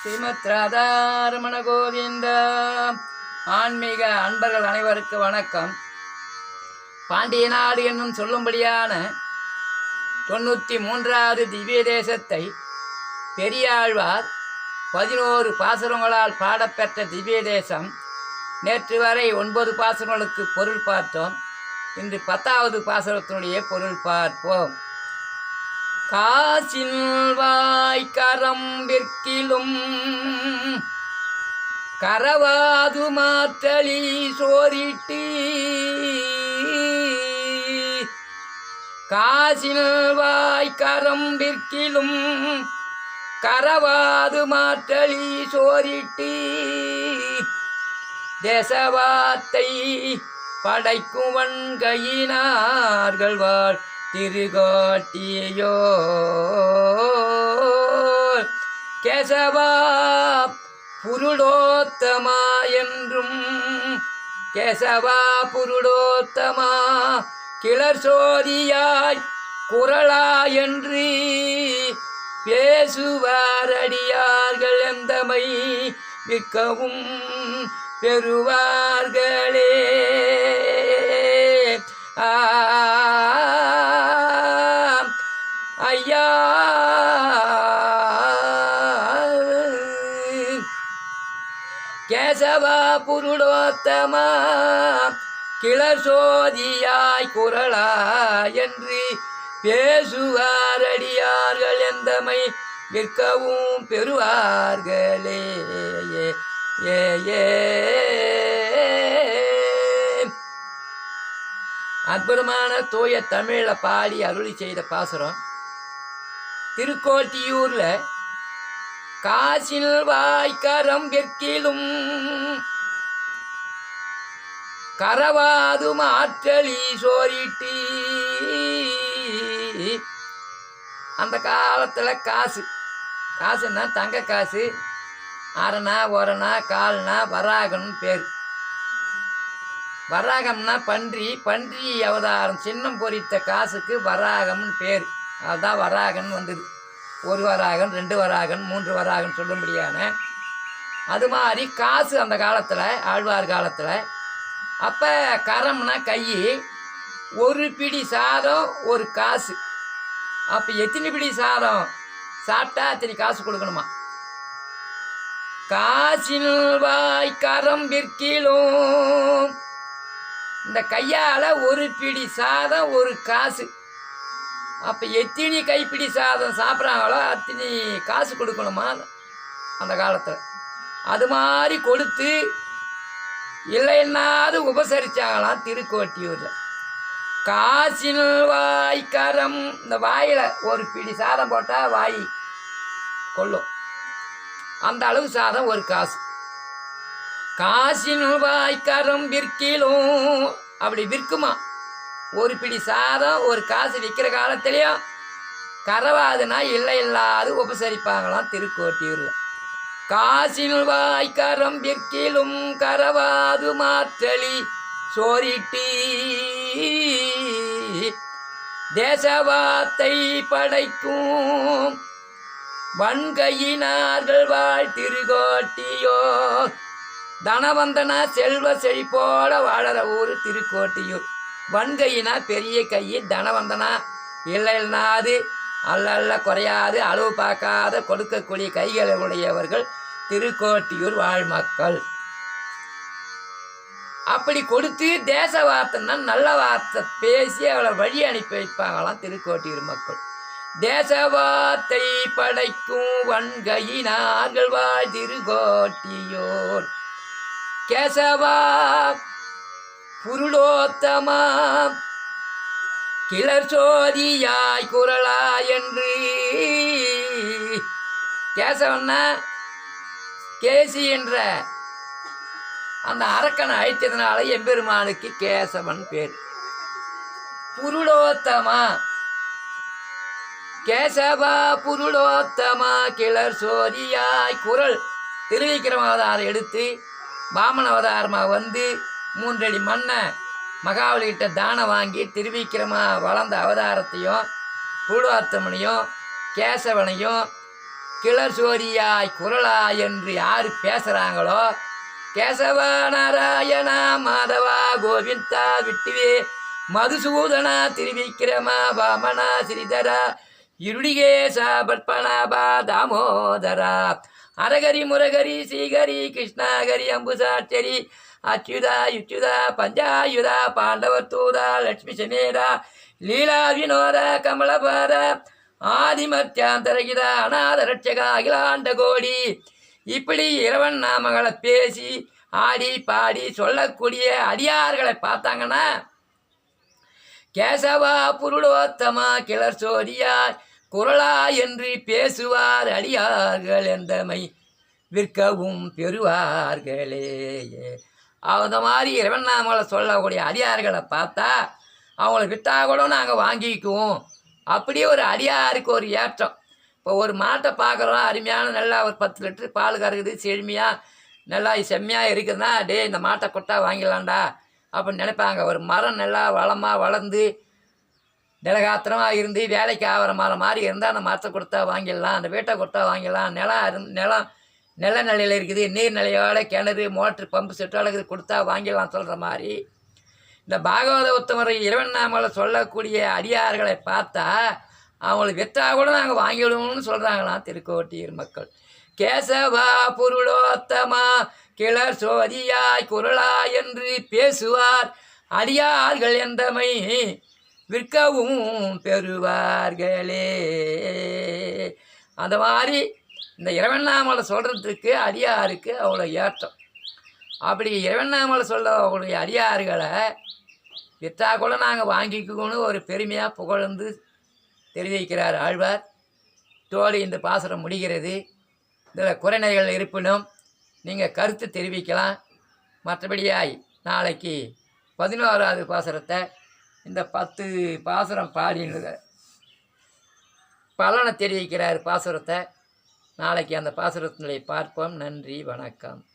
ஸ்ரீமத் ராதாரமண கோவிந்த ஆன்மீக அன்பர்கள் அனைவருக்கு வணக்கம். பாண்டிய நாடு என்னும் சொல்லும்படியான தொண்ணூற்றி மூன்றாவது திவ்ய தேசத்தை பெரியாழ்வார் பதினோரு பாசுரங்களால் பாடப்பெற்ற திவ்ய தேசம். நேற்று வரை ஒன்பது பாசுரங்களுக்கு பொருள் பார்த்தோம். இன்று பத்தாவது பாசுரத்தினுடைய பொருள் பார்ப்போம். காசின் வாய்க்கரம் கரவாது மாத்தளி சோரிட்டு. காசின் வாய்க்கரம் கரவாது மாற்றலி சோரிட்டு. தேசவாத்தை படைக்கும் வன்கையினார்கள் வாழ் திருகாட்டியோ கேசவா புருடோத்தமா என்றும் கேசவா புருடோத்தமா கிளர் சோதியாய் குரலா என்று பேசுவாரடியார்கள் எந்தமை மிக்கவும் பெறுவார்களே. ஆ கேசவா புருடோத்தமா கிளசோதியாய் குரலா என்று பேசுவாரடியார்கள் எந்தமை விற்கவும் பெறுவார்களே. ஏ ஏ. அற்புதமான தூய தமிழில் பாடி அருளி செய்த பாசுரம் திருக்கோட்டியூர்ல காசில் வாய்க்கரம் கெற்கிலும் கரவாது மாற்றலி சோரிட்டு. அந்த காலத்தில் காசு. காசுன்னா தங்க காசு. அரணா ஒரணா கால்னா வராகன்னு பேர். வராகம்னா பன்றி. பன்றி அவதாரம். சின்னம் பொறித்த காசுக்கு வராகம்னு பேர். அதுதான் வராகன் வந்தது. ஒரு வராகன் ரெண்டு வராகன் மூன்று வராகன் சொல்லும்படியான. அது மாதிரி காசு அந்த காலத்தில் ஆழ்வார் காலத்தில். அப்போ கரம்னா கை ஒரு பிடி சாதம் ஒரு காசு. அப்போ எத்தனை பிடி சாதம்? சாப்பிட்டா அத்தனை காசு கொடுக்கணுமா? காசின் வாய் கரம் விற்கிலும். இந்த கையால் ஒரு பிடி சாதம் ஒரு காசு. அப்போ எத்தினி கைப்பிடி சாதம் சாப்பிட்றாங்களோ அத்தினி காசு கொடுக்கணுமா அந்த காலத்தில்? அது மாதிரி கொடுத்து இல்லைன்னாது உபசரித்தாங்களாம் திருக்கோட்டியூரில்? காசில் வாய் இந்த வாயில் ஒரு பிடி சாதம் போட்டால் வாய் கொள்ளும். அந்த அளவு சாதம் ஒரு காசு. காசின் வாய்க்கரம் விற்கிலும். அப்படி விற்குமா? ஒரு பிடி சாதம் ஒரு காசு விற்கிற காலத்திலையும் கரவாதுனா இல்லை இல்லாது உபசரிப்பாங்களாம் திருக்கோட்டியூரில். காசின் வாய்க்கரம் விற்கிலும் கரவாது மாற்றலி சோரிட்டி. தேசவாத்தை படைக்கும் வன்கையினார்கள் வாழ் திருக்கோட்டியோ தனவந்தனா செல்வ செழிப்போட வாழற ஊர் திருக்கோட்டியூர். வன்கையினா பெரிய கை தனவந்தனா இல்லைனாது அல்ல அல்ல குறையாது அளவு பார்க்காத கொடுக்கக்கூடிய கைகளை உடையவர்கள் திருக்கோட்டியூர் வாழ் மக்கள். அப்படி கொடுத்து தேச வார்த்தைன்னா நல்ல வார்த்தை பேசி அவளை வழி அனுப்பி வைப்பாங்களாம் திருக்கோட்டியூர் மக்கள். தேசவாத்தை படைக்கும் வன்கையினார்கள் வாழ் திருக்கோட்டியோர். கேசவா புருளோத்தமா கிளர் சோதியாய் குரலா என்று. கேசவன்னா கேசி என்ற அந்த அரக்கனை அழைத்ததுனால எம்பெருமானுக்கு கேசவன் பேர். புருடோத்தமா கேசவா புருளோத்தமா கிளர் சோதியாய் குரல். திருவிக்கிரம அவதாரம் எடுத்து வாமன அவதாரமாக வந்து மூன்றடி மண்ணை மகாவலிகிட்ட தானம் வாங்கி திருவிக்கிரமா வளர்ந்த அவதாரத்தையும் புருடோத்தமனையும் கேசவனையும் கிளர் சோரியாய் என்று யார் பேசுகிறாங்களோ கேசவ நாராயணா மாதவா கோவிந்தா விட்டுவே மதுசூதனா திருவிக்கிரமா வாமனா ஸ்ரீதரா இருடிகேசா பத்மநாபா தாமோதரா அரகரி முரகரி ஸ்ரீகரி கிருஷ்ணாகரி அம்புசாச்சரி அச்சுதா யுச்சுதா பஞ்சாயுதா பாண்டவர் தூதா லட்சுமி சமேதா லீலா வினோத கமலபாத ஆதிமத்தியாந்தரகிதா அநாத ரட்சகா அகிலாண்ட கோடி. இப்படி இறைவன் நாமங்களை பேசி ஆடி பாடி சொல்லக்கூடிய அடியார்களை பார்த்தாங்கன்னா கேசவா புருடோத்தமா கிளர் சோதியார் குரலா என்று பேசுவார் அடியார்கள் எந்தமை? விற்கவும் பெறுவார்களே. அந்த மாதிரி இறைவன் நாமங்களை சொல்லக்கூடிய அடியார்களை பார்த்தா அவங்கள விற்றா கூட நாங்கள் வாங்கிக்குவோம். அப்படியே ஒரு அடியாருக்கு ஒரு ஏற்றம். இப்போ ஒரு மாட்டை பார்க்குறோம் அருமையான நல்லா ஒரு பத்து லிட்டரு பால் கறக்குது செழுமையாக நல்லா செம்மையாக இருக்குதுன்னா டேய் இந்த மாட்டை கொட்டா வாங்கிடலாம்டா அப்படின்னு நினைப்பாங்க. ஒரு மரம் நல்லா வளமாக வளர்ந்து நிலகாத்திரமாக இருந்து வேலைக்கு ஆகிற மாதிரி மாதிரி இருந்தால் அந்த மரத்தை கொடுத்தா வாங்கிடலாம் அந்த வீட்டை கொடுத்தா வாங்கிடலாம். நிலம் நிலம் நில நிலையில் இருக்குது. நீர்நிலையோட கிணறு மோட்ரு பம்பு செட்டோட இருக்குது கொடுத்தா வாங்கிடலாம் சொல்கிற மாதிரி இந்த பாகவத உத்தமரை இறைவன் நாமலை சொல்லக்கூடிய அடியார்களை பார்த்தா அவங்களுக்கு விற்றா கூட நாங்கள் வாங்கிவிடுவோம்னு சொல்கிறாங்களாம் திருக்கோட்டியூர் மக்கள். கேசவா புருளோத்தமா கிளர் சோதியாய் குரலா என்று பேசுவார் அடியார்கள் எந்தமை விற்கவும் பெறுவார்களே. அந்த மாதிரி இந்த இறைவண்ணாமலை சொல்கிறதுக்கு அடியாருக்கு அவ்வளோ ஏற்றம். அப்படி இறைவண்ணாமலை சொல்ல அவங்களுடைய அடியார்களை விற்றா கூட நாங்கள் வாங்கிக்கணும்னு ஒரு பெருமையாக புகழ்ந்து தெரிவிக்கிறார் ஆழ்வார். தோழி இந்த பாசனம் முடிகிறது. இதில் குறைநிலைகள் இருப்பினும் நீங்கள் கருத்து தெரிவிக்கலாம். மற்றபடியாய் நாளைக்கு பதினோராவது பாசனத்தை இந்த பத்து பாசுரம் பாடினது பலனை தெரிவிக்கிறார் பாசுரத்தை. நாளைக்கு அந்த பாசுரத்தினுடைய பார்ப்போம். நன்றி வணக்கம்.